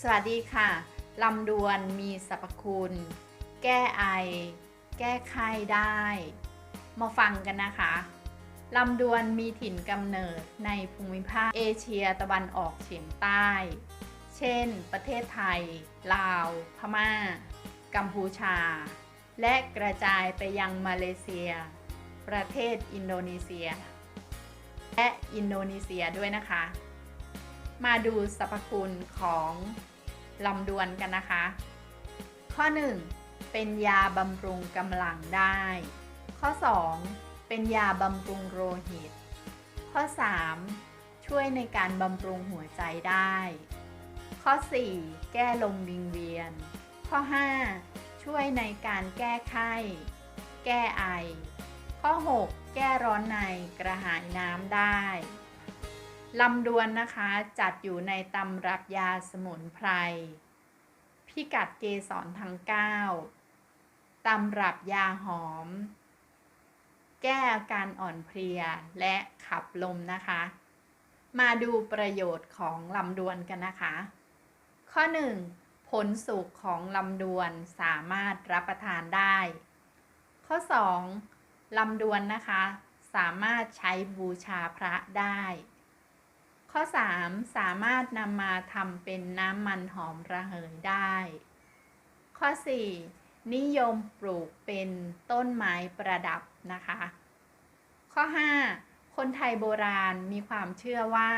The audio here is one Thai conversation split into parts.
สวัสดีค่ะลำดวนมีสรรพคุณ แก้ไอ แก้ไข้ได้ มาฟังกันนะคะลำดวนมีถิ่นกำเนิดในภูมิภาคเอเชียตะวันออกเฉียงใต้ เช่น ประเทศไทย ลาว พม่า กัมพูชา และกระจายไปยังมาเลเซีย ประเทศอินโดนีเซีย และอินโดนีเซียด้วยนะคะ มาดูสรรพคุณของลำดวนกันนะคะ ข้อ 1. เป็นยาบำรุงกำลังได้ ข้อ 2. เป็นยาบำรุงโลหิต ข้อ 3. ช่วยในการบำรุงหัวใจได้ ข้อ 4. แก้ลมวิงเวียน ข้อ 5. ช่วยในการแก้ไข้ แก้ไอ ข้อ 6 แก้ร้อนในกระหายน้ำได้ ลำดวนนะคะจัดอยู่ในตำรับยาสมุนไพร พิกัดเกสรทั้ง9ตำรับยาหอม แก้อาการอ่อนเพลียและขับลมนะคะ มาดูประโยชน์ของลำดวนกันนะคะ ข้อ 1. ผลสุกของลำดวนสามารถรับประทานได้ ข้อ 2. ลำดวนนะคะ สามารถใช้บูชาพระได้ ข้อ 3. สามารถนำมาทำเป็นน้ำมันหอมระเหยได้ ข้อ 4. นิยมปลูกเป็นต้นไม้ประดับนะคะ ข้อ 5. คนไทยโบราณมีความเชื่อว่า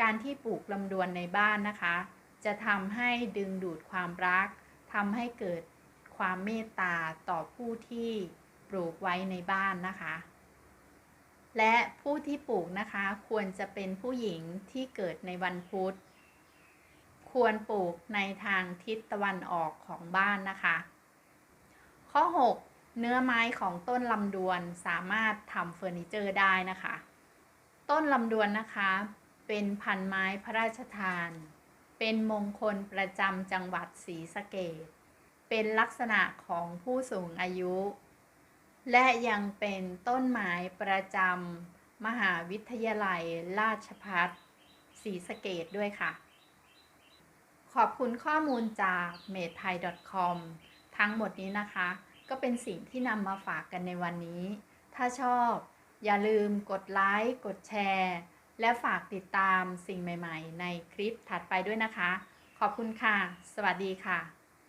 การที่ปลูกลำดวนในบ้านนะคะ จะทำให้ดึงดูดความรักทำให้เกิดความเมตตาต่อผู้ที่ปลูกไว้ในบ้านนะคะ และผู้ที่ปลูกนะคะควรจะเป็นผู้หญิงที่เกิดในวันพุธ ควรปลูกในทางทิศตะวันออกของบ้านนะคะ ข้อ 6 เนื้อไม้ของต้นลำดวนสามารถทำเฟอร์นิเจอร์ได้นะคะ ต้นลำดวนนะคะ เป็นพันไม้พระราชทาน เป็นมงคลประจำจังหวัดศรีสะเกดเป็นลักษณะของผู้สูงอายุ และยังเป็นต้นไม้ประจำมหาวิทยาลัยราชภัฏศรีสะเกดด้วยค่ะ ขอบคุณข้อมูลจาก m a d t h a i c o m ทั้งหมดนี้นะคะ ก็เป็นสิ่งที่นำมาฝากกันในวันนี้ ถ้าชอบอย่าลืมกดไลค์ กดแชร์ และฝากติดตามสิ่งใหม่ ๆ ในคลิปถัดไปด้วยนะคะ ขอบคุณค่ะ สวัสดีค่ะ